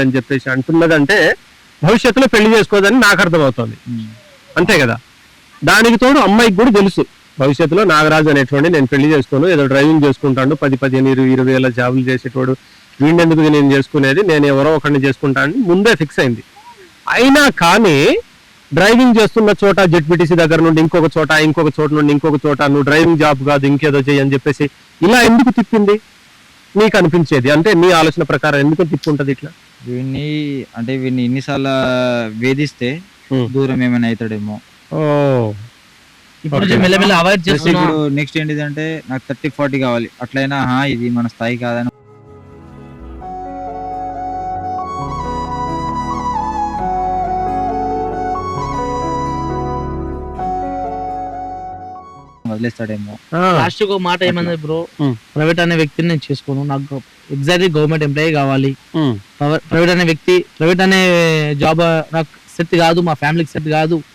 అని చెప్పేసి అంటున్నదంటే భవిష్యత్తులో పెళ్ళి చేసుకోదని నాకు అర్థమవుతోంది. అంతే కదా? దానికి తోడు అమ్మాయికి కూడా తెలుసు. భవిష్యత్తులో నాగరాజు అనేటువంటి నేను పెళ్ళి చేసుకోను ఏదో డ్రైవింగ్ చేసుకుంటాను పది పదిహేను ఇరవై ఇరవై వేల జాబులు చేసేటోడు వీణెందుకు నేను చేసుకునేది నేను ఎవరో ఒకరిని చేసుకుంటానని ముందే ఫిక్స్ అయింది. అయినా కానీ డ్రైవింగ్ చేస్తున్న చోట జెడ్పీటీసీ దగ్గర నుండి ఇంకొక చోట ఇంకొక చోట నుండి ఇంకొక చోట నువ్వు డ్రైవింగ్ జాబ్ కాదు ఇంకేదో చెయ్యి అని చెప్పేసి ఇలా ఎందుకు తిప్పింది? నీకు అనిపించేది? అంటే నీ ఆలోచన ప్రకారం ఎందుకు తిప్పుంటది ఇట్లా? వీడిని అంటే వీడిని ఎన్నిసార్లు వేధిస్తే. దూరం ఏమైనా అవుతాడేమో ఓ ఇప్పుడు Okay. నుంచి మెల్లమెల్ల అవాయిడ్ ప్లస్ చేస్తున్నా ఇప్పుడు నెక్స్ట్ ఏంటిదంటే నాకు థర్టీ ఫార్టీ కావాలి అట్లయినా "ఆహా, ఇది మన స్థాయి కాదని వదిలేస్తాడేమో. లాస్ట్ ఒక మాట ఏమన్నది బ్రో. ప్రైవేట్ అనే వ్యక్తిని నేను చేసుకోను. నాకు ఎగ్జాక్ట్లీ గవర్నమెంట్ ఎంప్లాయీ కావాలి. ప్రైవేట్ అనే వ్యక్తి ప్రైవేట్ అనే జాబ్ నాకు సెట్ కాదు మా ఫ్యామిలీకి సెట్ కాదు.